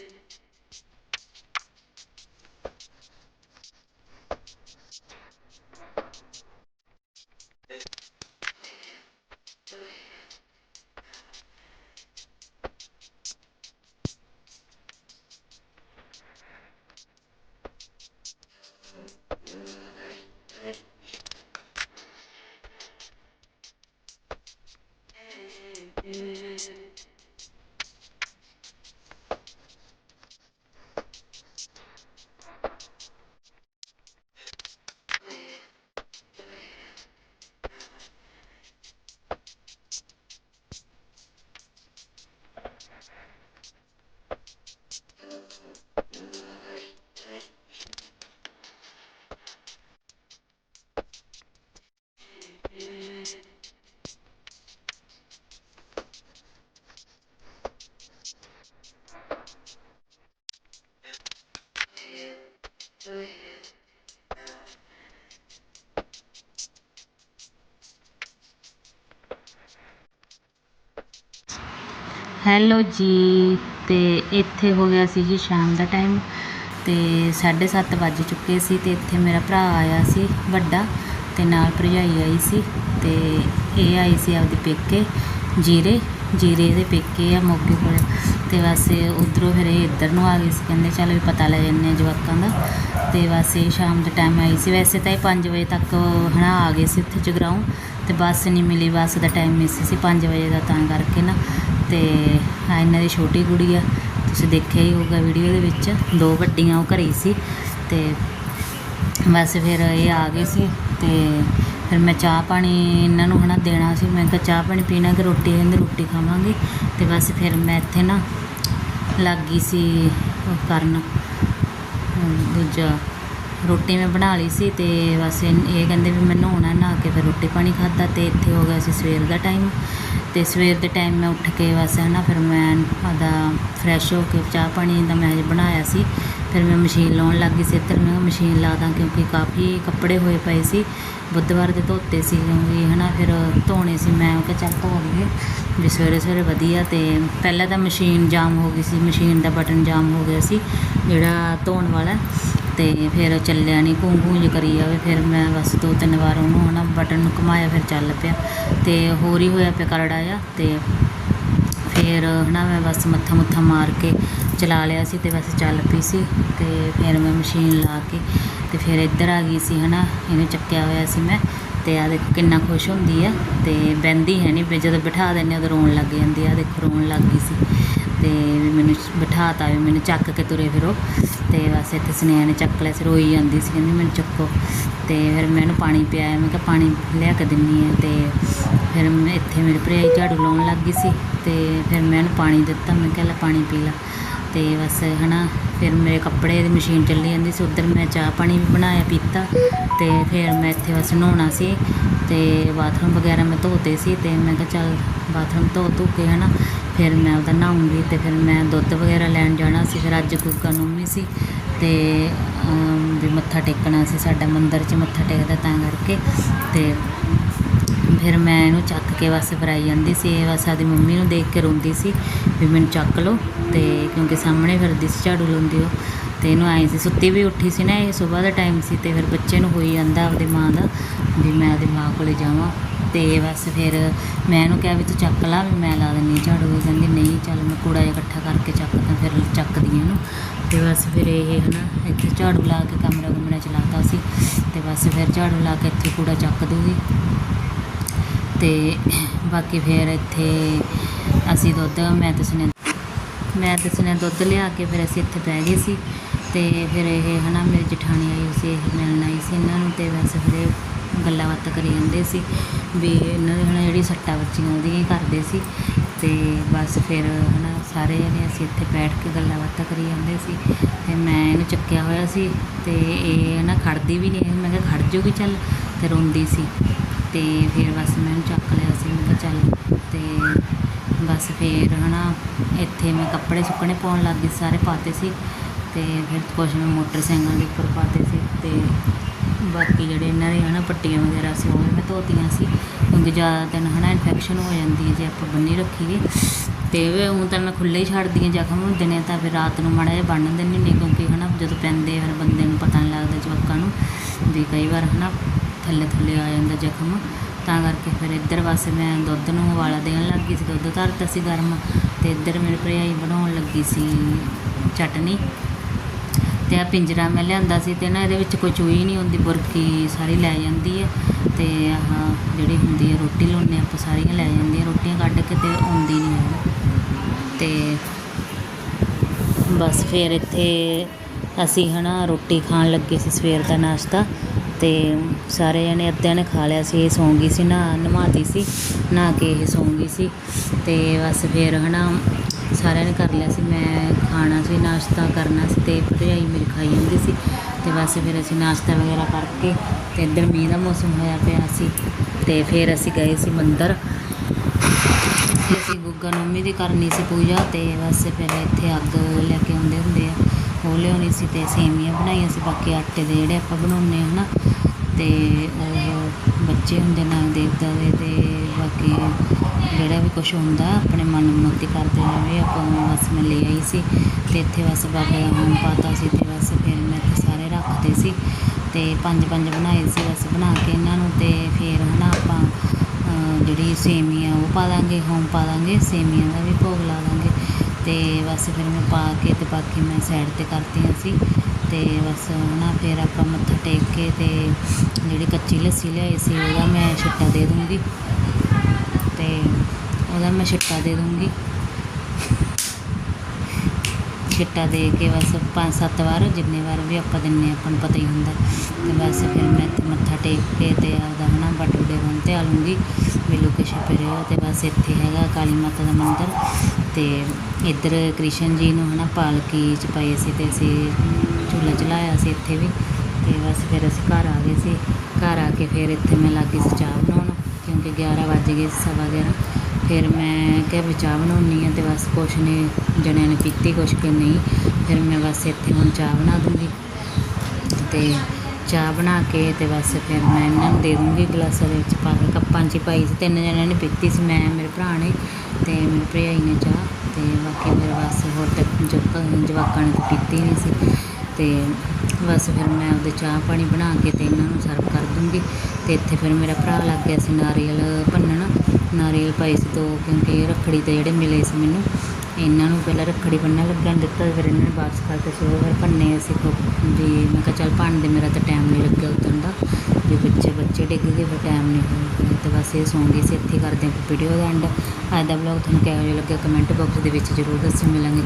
is, hello ਜੀ ਅਤੇ ਇੱਥੇ ਹੋ ਗਿਆ ਸੀ ਜੀ ਸ਼ਾਮ ਦਾ ਟਾਈਮ ਤੇ 7:30 ਵੱਜ ਚੁੱਕੇ ਸੀ ਅਤੇ ਇੱਥੇ ਮੇਰਾ ਭਰਾ ਆਇਆ ਸੀ ਵੱਡਾ ਅਤੇ ਨਾਲ ਭਰਜਾਈ ਆਈ ਸੀ ਅਤੇ ਇਹ ਆਈ ਸੀ ਆਪਦੇ ਪੇਕੇ, ਜੀਰੇ ਜੀਰੇ ਦੇ ਪੇਕੇ ਆ ਮੋਗੇ ਕੋਲ, ਤੇ ਬਸ ਉਧਰੋਂ ਫਿਰ ਇਹ ਇੱਧਰ ਨੂੰ ਆ ਗਏ ਸੀ, ਕਹਿੰਦੇ ਚੱਲ ਵੀ ਪਤਾ ਲੈ ਜੰਨੇ ਜਵਾਕਾਂ ਦਾ, ਤੇ ਬਸ ਇਹ ਸ਼ਾਮ ਦੇ ਟਾਈਮ ਆਈ ਸੀ, ਵੈਸੇ ਤਾਂ ਇਹ 5 ਵਜੇ ਤੱਕ ਹਨਾ ਆ ਗਏ ਸੀ ਉੱਥੇ ਜਗਰਾਉਂ ਤੇ ਬੱਸ ਨਹੀਂ ਮਿਲੀ, ਬੱਸ ਦਾ ਟਾਈਮ ਮਿਸ ਸੀ 5 ਵਜੇ ਦਾ ਤਾਂ ਕਰਕੇ ਨਾ। ਤੇ ਆ ਇਹਨਾਂ ਦੀ ਛੋਟੀ ਕੁੜੀ ਆ, ਤੁਸੀਂ ਦੇਖਿਆ ਹੀ ਹੋਊਗਾ ਵੀਡੀਓ ਦੇ ਵਿੱਚ, ਦੋ ਵੱਡੀਆਂ, ਉਹ ਘਰੇ ਹੀ ਸੀ। ਤੇ ਬਸ ਫਿਰ ਇਹ ਆ ਗਏ ਸੀ ਤੇ ਫਿਰ ਮੈਂ ਚਾਹ ਪਾਣੀ ਇਹਨਾਂ ਨੂੰ ਹਨਾ ਦੇਣਾ ਸੀ। ਮੈਂ ਕਿਹਾ ਚਾਹ ਪਾਣੀ ਪੀਣਾ ਕਿ ਰੋਟੀ ਕਹਿੰਦੇ ਰੋਟੀ ਖਾਵਾਂਗੇ। ਤੇ ਬਸ ਫਿਰ ਮੈਂ ਇੱਥੇ ਨਾ ਲੱਗ ਗਈ ਸੀ ਉਹ ਕਰਨ ਦੂਜਾ ਰੋਟੀ ਮੈਂ ਬਣਾ ਲਈ ਸੀ ਤੇ ਬਸ ਇਹ ਕਹਿੰਦੇ ਵੀ ਮੈਂ ਨਹਾਉਣਾ ਨਹਾ ਕੇ ਫਿਰ ਰੋਟੀ ਪਾਣੀ ਖਾਧਾ ਤੇ ਇੱਥੇ ਹੋ ਗਿਆ ਸੀ ਸਵੇਰ ਦਾ ਟਾਈਮ ਤੇ ਸਵੇਰ ਦੇ ਟਾਈਮ ਮੈਂ ਉੱਠ ਕੇ ਬਸ ਹੈ ਨਾ ਫਿਰ ਮੈਂ ਆਦਾ ਫਰੈਸ਼ ਹੋ ਕੇ ਚਾਹ ਪਾਣੀ ਦਾ ਮੈਂ ਬਣਾਇਆ ਸੀ। ਫਿਰ ਮੈਂ ਮਸ਼ੀਨ ਲਾਉਣ ਲੱਗ ਗਈ ਸੀ ਇੱਧਰ, ਮੈਂ ਕਿਹਾ ਮਸ਼ੀਨ ਲਾ ਦਾਂ ਕਿਉਂਕਿ ਕਾਫੀ ਕੱਪੜੇ ਹੋਏ ਪਏ ਸੀ। ਬੁੱਧਵਾਰ ਦੇ ਧੋਤੇ ਸੀ ਕਿਉਂਕਿ ਹੈ ਨਾ ਫਿਰ ਧੋਣੇ ਸੀ, ਮੈਂ ਕਿਹਾ ਚੱਲ ਧੋ ਲਈਏ। ਵੀ ਸਵੇਰੇ ਸਵੇਰੇ ਵਧੀਆ ਤੇ ਪਹਿਲਾਂ ਤਾਂ ਮਸ਼ੀਨ ਜਾਮ ਹੋ ਗਈ ਸੀ ਮਸ਼ੀਨ ਦਾ ਬਟਨ ਜਾਮ ਹੋ ਗਿਆ ਸੀ, ਜਿਹੜਾ ਧੋਣ ਵਾਲਾ। ਤੇ ਫਿਰ ਚੱਲਿਆ ਨਹੀਂ ਘੂੰ ਘੂੰ ਕਰੀ ਜਾਵੇ। ਫਿਰ ਮੈਂ ਬਸ ਦੋ ਤਿੰਨ ਵਾਰ ਉਹਨੂੰ ਹਨਾ ਬਟਨ ਨੂੰ ਘੁਮਾਇਆ, ਫਿਰ ਚੱਲ ਪਿਆ। ਤੇ ਹੋਰ ਹੀ ਹੋਇਆ ਪਿਆ ਕਰੜਾ ਆ ਤੇ ਫਿਰ ਹਨਾ ਮੈਂ ਬਸ ਮੱਥਾ ਮੁੱਥਾ ਮਾਰ ਕੇ ਚਲਾ ਲਿਆ ਸੀ ਤੇ ਬਸ ਚੱਲ ਪਈ ਸੀ। ਤੇ ਫਿਰ ਮੈਂ ਮਸ਼ੀਨ ਲਾ ਕੇ ਤੇ ਫਿਰ ਇੱਧਰ ਆ ਗਈ ਸੀ ਹਨਾ, ਇਹਨੂੰ ਚੱਕਿਆ ਹੋਇਆ ਸੀ ਮੈਂ। ਤੇ ਆ ਦੇਖੋ ਕਿੰਨਾ ਖੁਸ਼ ਹੁੰਦੀ ਆ ਤੇ ਬਹਿੰਦੀ ਹੈ ਨਹੀਂ ਜਦੋਂ ਬਿਠਾ ਦਿੰਦੇ ਉਦੋਂ ਰੋਣ ਲੱਗ ਜਾਂਦੀ ਆ। ਦੇਖੋ ਰੋਣ ਲੱਗ ਗਈ ਸੀ। ਤੇ ਵੀ ਮੈਨੂੰ ਬਿਠਾਤਾ ਵੀ ਮੈਨੂੰ ਚੱਕ ਕੇ ਤੁਰੇ ਫਿਰੋ। ਤੇ ਬਸ ਇੱਥੇ ਸੁਨੇਹਾ ਨੇ ਚੱਕ ਲਿਆ ਸੀ ਰੋਈ ਜਾਂਦੀ ਸੀ, ਕਹਿੰਦੀ ਮੈਨੂੰ ਚੱਕੋ। ਤੇ ਫਿਰ ਮੈਂ ਇਹਨੂੰ ਪਾਣੀ ਪਿਆਇਆ, ਮੈਂ ਕਿਹਾ ਪਾਣੀ ਲਿਆ ਕੇ ਦਿੰਨੀ ਆ। ਤੇ ਫਿਰ ਮੈਂ ਇੱਥੇ ਮੇਰੇ ਭਰਜਾਈ ਝਾੜੂ ਲਾਉਣ ਲੱਗ ਗਈ ਸੀ। ਤੇ ਫਿਰ ਮੈਂ ਇਹਨੂੰ ਪਾਣੀ ਦਿੱਤਾ, ਮੈਂ ਕਿਹਾ ਲੈ ਪਾਣੀ ਪੀ ਲਾ। ਤੇ ਬਸ ਹਨਾ ਫਿਰ ਮੇਰੇ ਕੱਪੜੇ ਦੀ ਮਸ਼ੀਨ ਚੱਲੀ ਜਾਂਦੀ ਸੀ, ਉੱਧਰ ਮੈਂ ਚਾਹ ਪਾਣੀ ਵੀ ਬਣਾਇਆ, ਪੀਤਾ ਤੇ ਫਿਰ ਮੈਂ ਇੱਥੇ ਬਸ ਨਹਾਉਣਾ ਸੀ ਤੇ ਬਾਥਰੂਮ ਵਗੈਰਾ ਮੈਂ ਧੋਤੇ ਸੀ ਤੇ ਮੈਂ ਕਿਹਾ ਚੱਲ ਬਾਥਰੂਮ ਧੋ ਧੋ ਕੇ ਹਨਾ, ਫਿਰ ਮੈਂ ਉਹਦਾ ਨਹਾਉਂਗੀ ਤੇ ਫਿਰ ਮੈਂ ਦੁੱਧ ਵਗੈਰਾ ਲੈਣ ਜਾਣਾ ਸੀ, ਫਿਰ ਅੱਜ ਗੁੱਗਾ ਨੌਮੀ ਸੀ ਤੇ ਵੀ ਮੱਥਾ ਟੇਕਣਾ ਸੀ, ਸਾਡਾ ਮੰਦਿਰ 'ਚ ਮੱਥਾ ਟੇਕਦਾ ਤਾਂ ਕਰਕੇ ਤੇ ਫਿਰ ਮੈਂ ਇਹਨੂੰ ਚੱਕ ਕੇ ਬਸ ਫਿਰ ਆਈ ਜਾਂਦੀ ਸੀ। ਇਹ ਬਸ ਆਦੀ ਮੰਮੀ ਨੂੰ ਦੇਖ ਕੇ ਰੋਂਦੀ ਸੀ ਵੀ ਮੈਨੂੰ ਚੱਕ ਲਓ ਤੇ ਕਿਉਂਕਿ ਸਾਹਮਣੇ ਫਿਰਦੀ ਸੀ ਝਾੜੂ ਲਾਉਂਦੀ ਉਹ। ਤੇ ਇਹਨੂੰ ਆਈ ਸੀ, ਸੁੱਤੀ ਵੀ ਉੱਠੀ ਸੀ ਨਾ ਇਹ ਸਵੇਰ ਦਾ ਟਾਈਮ ਸੀ ਤੇ ਫਿਰ ਬੱਚੇ ਨੂੰ ਹੋਈ ਜਾਂਦਾ ਆਪਦੀ ਮਾਂ ਦਾ ਵੀ ਮੈਂ ਆਪਦੀ ਮਾਂ ਕੋਲੇ ਜਾਵਾਂ। ਤੇ ਬਸ ਫਿਰ ਮੈਂ ਇਹਨੂੰ ਕਿਹਾ ਵੀ ਤੂੰ ਚੱਕ ਲਾ, ਵੀ ਮੈਂ ਲਾ ਦਿੰਦੀ ਹਾਂ ਝਾੜੂ। ਇਹ ਕਹਿੰਦੀ, ਨਹੀਂ, ਚੱਲ ਮੈਂ ਕੂੜਾ ਜਿਹਾ ਇਕੱਠਾ ਕਰਕੇ ਚੱਕਦਾ, ਫਿਰ ਚੱਕਦੀ ਹਾਂ ਇਹਨੂੰ। ਤੇ ਬਸ ਫਿਰ ਇਹ ਹਨਾ ਇੱਥੇ ਝਾੜੂ ਲਾ ਕੇ ਕਮਰਾ ਕੁਮਰਾ ਚਲਾਤਾ ਸੀ। ਤੇ ਬਸ ਫਿਰ ਝਾੜੂ ਲਾ ਕੇ ਇੱਥੇ ਕੂੜਾ ਚੱਕ ਦੂਗੀ ਤੇ ਬਾਕੀ ਫਿਰ ਇੱਥੇ ਅਸੀਂ ਦੁੱਧ, ਮੈਂ ਤੇ ਸੁਨੇ ਮੈਂ ਤੇ ਸੁਨੇ ਦੁੱਧ ਲਿਆ ਕੇ ਫਿਰ ਅਸੀਂ ਇੱਥੇ ਬਹਿ ਗਏ ਸੀ ਅਤੇ ਫਿਰ ਇਹ ਹੈ ਨਾ ਮੇਰੀ ਜਠਾਣੀ ਆਈ ਸੀ, ਇਹ ਮਿਲਣ ਆਈ ਸੀ ਇਹਨਾਂ ਨੂੰ ਅਤੇ ਵੈਸੇ ਫਿਰ ਇਹ ਗੱਲਾਂ ਬਾਤਾਂ ਕਰੀ ਜਾਂਦੇ ਸੀ ਵੀ ਇਹਨਾਂ ਦੇ ਹਨਾ ਜਿਹੜੀ ਸੱਟਾਂ ਬੱਚੀਆਂ ਉਹਦੀਆਂ ਹੀ ਕਰਦੇ ਸੀ ਤੇ ਬਸ ਫਿਰ ਹਨਾ ਸਾਰੇ ਜਣੇ ਅਸੀਂ ਇੱਥੇ ਬੈਠ ਕੇ ਗੱਲਾਂ ਬਾਤਾਂ ਕਰੀ ਜਾਂਦੇ ਸੀ ਤੇ ਮੈਂ ਇਹਨੂੰ ਚੱਕਿਆ ਹੋਇਆ ਸੀ ਤੇ ਇਹ ਨਾ ਖੜਦੀ ਵੀ ਨਹੀਂ, ਮੈਂ ਕਿਹਾ ਖੜ ਜੂਗੀ ਚੱਲ ਤੇ ਰੋਂਦੀ ਸੀ। ਅਤੇ ਫਿਰ ਬਸ ਮੈਂ ਇਹਨੂੰ ਚੱਕ ਲਿਆ ਸੀ, ਮੈਂ ਕਿਹਾ ਚੱਲ ਅਤੇ ਬਸ ਫਿਰ ਹੈ ਨਾ ਇੱਥੇ ਮੈਂ ਕੱਪੜੇ ਸੁੱਕਣੇ ਪਾਉਣ ਲੱਗ ਗਈ, ਸਾਰੇ ਪਾਤੇ ਸੀ ਅਤੇ ਫਿਰ ਕੁਛ ਮੈਂ ਮੋਟਰਸਾਈਕਲ ਦੇ ਉੱਪਰ ਪਾਤੇ ਸੀ ਅਤੇ ਬਾਕੀ ਜਿਹੜੇ ਇਹਨਾਂ ਦੇ ਹਨਾ ਪੱਟੀਆਂ ਵਗੈਰਾ ਸੀ, ਉਹ ਮੈਂ ਧੋਤੀਆਂ ਸੀ। ਕਿਉਂਕਿ ਜ਼ਿਆਦਾ ਦਿਨ ਹਨਾ ਇਨਫੈਕਸ਼ਨ ਹੋ ਜਾਂਦੀ ਹੈ ਜੇ ਆਪਾਂ ਬੰਨੀ ਰੱਖੀਏ। ਤੇ ਵੇ ਹੁਣ ਤਾਂ ਮੈਂ ਖੁੱਲ੍ਹੇ ਹੀ ਛੱਡਦੀ ਹਾਂ ਜ਼ਖਮ ਹੁੰਦੇ ਨੇ, ਤਾਂ ਫਿਰ ਰਾਤ ਨੂੰ ਮਾੜਾ ਜਿਹਾ ਬੰਨ੍ਹ ਦਿੰਦੀ ਹੁੰਦੀ ਕਿਉਂਕਿ ਹਨਾ ਜਦੋਂ ਪੈਂਦੇ ਫਿਰ ਬੰਦੇ ਨੂੰ ਪਤਾ ਨਹੀਂ ਲੱਗਦਾ ਜਵਾਕਾਂ ਨੂੰ ਵੀ ਕਈ ਵਾਰ ਹਨਾ ਥੱਲੇ ਥੱਲੇ ਆ ਜਾਂਦਾ ਜ਼ਖਮ। ਤਾਂ ਕਰਕੇ ਫਿਰ ਇੱਧਰ ਪਾਸੇ ਮੈਂ ਦੁੱਧ ਨੂੰ ਉਬਾਲਾ ਦੇਣ ਲੱਗ ਗਈ ਸੀ। ਦੁੱਧ ਧਰਤਾ ਸੀ ਗਰਮ ਤੇ ਇੱਧਰ ਮੇਰੀ ਭਰਜਾਈ ਬਣਾਉਣ ਲੱਗੀ ਸੀ ਚਟਨੀ। ਤੇ ਆ ਪਿੰਜਰਾ ਮੈਂ ਲਿਆਂਦਾ ਸੀ ਤੇ ਨਾ ਇਹਦੇ ਵਿੱਚ ਕੋਈ ਚੂਈ ਨਹੀਂ ਹੁੰਦੀ, ਬੁਰਕੀ ਸਾਰੀ ਲੈ ਜਾਂਦੀ ਹੈ ਤੇ ਆਹ ਜਿਹੜੀ ਹੁੰਦੀ ਹੈ ਰੋਟੀ ਲਾਉਂਦੇ ਆਪਾਂ ਸਾਰੀਆਂ ਲੈ ਜਾਂਦੀਆਂ। ਰੋਟੀਆਂ ਕੱਢ ਕੇ ਤੇ ਆਉਂਦੀ ਨਹੀਂ ਹੈ ਤੇ ਬਸ ਫਿਰ ਇੱਥੇ ਅਸੀਂ ਹੈ ਨਾ ਰੋਟੀ ਖਾਣ ਲੱਗੇ ਸੀ ਸਵੇਰ ਦਾ ਨਾਸ਼ਤਾ ਤੇ ਸਾਰੇ ਜਣੇ ਅੱਧਿਆਂ ਨੇ ਖਾ ਲਿਆ ਸੀ, ਇਹ ਸੌਂ ਗਈ ਸੀ ਨਾ ਨਹਾਤੀ ਸੀ, ਨਹਾ ਕੇ ਇਹ ਸੌਂ ਗਈ ਸੀ ਤੇ ਬਸ ਫਿਰ ਹਨਾ ਸਾਰਿਆਂ ਨੇ ਕਰ ਲਿਆ ਸੀ, ਮੈਂ ਖਾਣਾ ਸੀ, ਨਾਸ਼ਤਾ ਕਰਨਾ ਸੀ ਤੇ ਭਰਜਾਈ ਮੇਰੀ ਖਾਈ ਜਾਂਦੀ ਸੀ ਤੇ ਬਸ ਫਿਰ ਅਸੀਂ ਨਾਸ਼ਤਾ ਵਗੈਰਾ ਕਰਕੇ ਤੇ ਇੱਧਰ ਮੀਂਹ ਦਾ ਮੌਸਮ ਹੋਇਆ ਪਿਆ ਸੀ ਤੇ ਫਿਰ ਅਸੀਂ ਗਏ ਸੀ ਮੰਦਰ। ਅਸੀਂ ਗੁੱਗਾ ਨੌਮੀ ਦੀ ਕਰਨੀ ਸੀ ਪੂਜਾ ਤੇ ਬਸ ਫਿਰ ਇੱਥੇ ਅੱਗ ਲੈ ਕੇ ਆਉਂਦੇ ਹੁੰਦੇ ਆ। ਉਹ ਲਿਆਉਣੀ ਸੀ ਤੇ ਸੇਮੀਆਂ ਬਣਾਈਆਂ ਸੀ, ਬਾਕੀ ਆਟੇ ਦੇ ਜਿਹੜੇ ਆਪਾਂ ਬਣਾਉਂਦੇ ਹਾਂ ਹਨਾ, ਤੇ ਉਹ ਬੱਚੇ ਹੁੰਦੇ ਨਾਗ ਦੇਵਤਾ ਦੇ ਤੇ ਬਾਕੀ ਜਿਹੜਾ ਵੀ ਕੁਝ ਹੁੰਦਾ ਆਪਣੇ ਮਨ ਮੁਕਤੀ ਕਰਦੇ ਰਹੇ ਆਪਾਂ ਬਸ ਮੈਂ ਲੈ ਆਈ ਸੀ ਤੇ ਇੱਥੇ ਬਸ ਬਾਬਾ ਦਾ ਹੋਮ ਪਾਤਾ ਸੀ ਤੇ ਬਸ ਫਿਰ ਮੈਂ ਇੱਥੇ ਸਾਰੇ ਰੱਖਦੇ ਸੀ ਤੇ ਪੰਜ ਪੰਜ ਬਣਾਏ ਸੀ ਬਸ ਬਣਾ ਕੇ ਇਹਨਾਂ ਨੂੰ ਤੇ ਫਿਰ ਹਨਾ ਆਪਾਂ ਜਿਹੜੀ ਸੇਮੀਆਂ ਉਹ ਪਾ ਦਾਂਗੇ ਹੋਮ ਪਾ ਦਾਂਗੇ ਸੇਮੀਆਂ ਦਾ ਵੀ ਭੋਗ ਲਾ ਦਾਂਗੇ ਤੇ ਬਸ ਫਿਰ ਮੈਂ ਪਾ ਕੇ ਤੇ ਬਾਕੀ ਮੈਂ ਸਾਈਡ ਤੇ ਕਰਤੀਆਂ ਸੀ। ਤੇ ਬਸ ਨਾ ਫਿਰ ਆਪਾਂ ਮੱਥਾ ਟੇਕ ਕੇ ਤੇ ਜਿਹੜੀ ਕੱਚੀ ਲੱਸੀ ਲਿਆਈ ਸੀ, ਉਹਦਾ ਮੈਂ ਛਿੱਟਾ ਦੇ ਦੂੰਗੀ। ਤੇ ਉਹਦਾ ਮੈਂ ਛਿੱਟਾ ਦੇ ਦੂੰਗੀ। ਛਿੱਟਾ ਦੇ ਕੇ ਬਸ ਪੰਜ ਸੱਤ ਵਾਰ, ਜਿੰਨੇ ਵਾਰ ਵੀ ਆਪਾਂ ਦਿੰਨੇ ਆਪਾਂ ਨੂੰ ਪਤਾ ਹੀ ਹੁੰਦਾ। ਤੇ ਬਸ ਫਿਰ ਮੈਂ ਇੱਥੇ ਮੱਥਾ ਟੇਕ ਕੇ ਤੇ ਆਪਦਾ ਹਨਾ, ਬਟੂਡੇ ਬੰਨ ਤੇ ਆ ਲੂੰਗੀ ਵੀ ਲੋਕੇ ਛਪੇ ਰਹੋ ਤੇ ਬਸ ਇੱਥੇ ਹੈਗਾ ਕਾਲੀ ਮਾਤਾ ਦਾ ਮੰਦਿਰ ਤੇ ਇੱਧਰ ਕ੍ਰਿਸ਼ਨ ਜੀ ਨੂੰ ਹਨਾ ਪਾਲਕੀ ਚ ਪਾਈ ਸੀ ਤੇ ਅਸੀਂ ਝੂਲਾ ਚਲਾਇਆ ਸੀ ਇੱਥੇ ਵੀ ਤੇ ਬਸ ਫਿਰ ਅਸੀਂ ਘਰ ਆ ਗਏ ਸੀ। ਘਰ ਆ ਕੇ ਫਿਰ ਇੱਥੇ ਮੈਂ ਲੱਗੀ ਸੀ ਚਾਹ ਬਣਾਉਣ ਕਿਉਂਕਿ 11 ਵੱਜ ਗਏ ਸੀ ਸਵਾ ਗਿਆਰਾਂ। ਫਿਰ ਮੈਂ ਕਿਹਾ ਵੀ ਚਾਹ ਬਣਾਉਣੀ ਆ ਤੇ ਬਸ ਕੁਛ ਨੇ, ਜਣਿਆਂ ਨੇ ਪੀਤੀ ਕੁਛ ਕਿ ਨਹੀਂ। ਫਿਰ ਮੈਂ ਬਸ ਇੱਥੇ ਹੁਣ ਚਾਹ ਬਣਾ ਦੂੰਗੀ। ਤੇ ਚਾਹ ਬਣਾ ਕੇ ਤੇ ਬਸ ਫਿਰ ਮੈਂ ਇਹਨਾਂ ਨੂੰ ਦੇ ਦੂੰਗੀ ਗਲਾਸਾਂ ਦੇ ਵਿੱਚ ਪਾ ਕੇ ਕੱਪਾਂ 'ਚ ਹੀ ਪਾਈ ਸੀ, ਤਿੰਨ ਜਣਿਆਂ ਨੇ ਪੀਤੀ ਸੀ, ਮੈਂ, ਮੇਰੇ ਭਰਾ ਨੇ ਤੇ ਮੇਰੀ ਭਰਜਾਈ ਨੇ ਚਾਹ ਤੇ ਬਾਕੀ ਮੇਰੇ ਬਸ ਹੋਰ ਤੱਕ ਜਵਾਕਾਂ ਨੇ ਪੀਤੀ ਨਹੀਂ ਸੀ ਤੇ ਬਸ ਫਿਰ ਮੈਂ ਉਹਦੇ ਚਾਹ ਪਾਣੀ ਬਣਾ ਕੇ ਤੇ ਇਹਨਾਂ ਨੂੰ ਸਰਵ ਕਰ ਦੂੰਗੀ ਤੇ ਇੱਥੇ ਫਿਰ ਮੇਰਾ ਭਰਾ ਲੱਗ ਗਿਆ ਸੀ ਨਾਰੀਅਲ ਭੰਨਣ, ਨਾਰੀਅਲ ਪਾਈ ਸੀ ਦੋ ਕਿਉਂਕਿ ਰੱਖੜੀ ਤੇ ਜਿਹੜੇ ਮਿਲੇ ਸੀ ਮੈਨੂੰ ਇਹਨਾਂ ਨੂੰ ਪਹਿਲਾਂ ਰੱਖੜੀ ਬੰਨਣ ਲੱਗਣ ਦਿੱਤਾ, ਫਿਰ ਇਹਨਾਂ ਨੇ ਵਾਪਸ ਕਰਤੇ ਸੀ ਉਹ ਫਿਰ ਭੰਨੇ ਅਸੀਂ ਕੋ ਵੀ ਮੈਂ ਕਿਹਾ ਚੱਲ ਭੰਨਦੇ ਮੇਰਾ ਤਾਂ ਟਾਈਮ ਨਹੀਂ ਲੱਗਿਆ ਉਦੋਂ ਦਾ। ਵੀ ਬੱਚੇ ਬੱਚੇ ਡਿੱਗ ਗਏ, ਫਿਰ ਟਾਈਮ ਨਹੀਂ ਹੋਇਆ ਤੇ ਬਸ ਇਹ ਸੌਂ ਗਈ ਸੀ, ਇੱਥੇ ਕਰਦੇ ਹਾਂ ਵੀਡੀਓ ਦਾ ਐਂਡ ਅੱਜ ਦਾ ਵਲੌਗ ਤੁਹਾਨੂੰ ਕਿਹੋ ਜਿਹਾ ਲੱਗਿਆ? ਕਮੈਂਟ ਬਾਕਸ ਦੇ ਵਿੱਚ ਜ਼ਰੂਰ ਦੱਸੋ, ਮਿਲਾਂਗੇ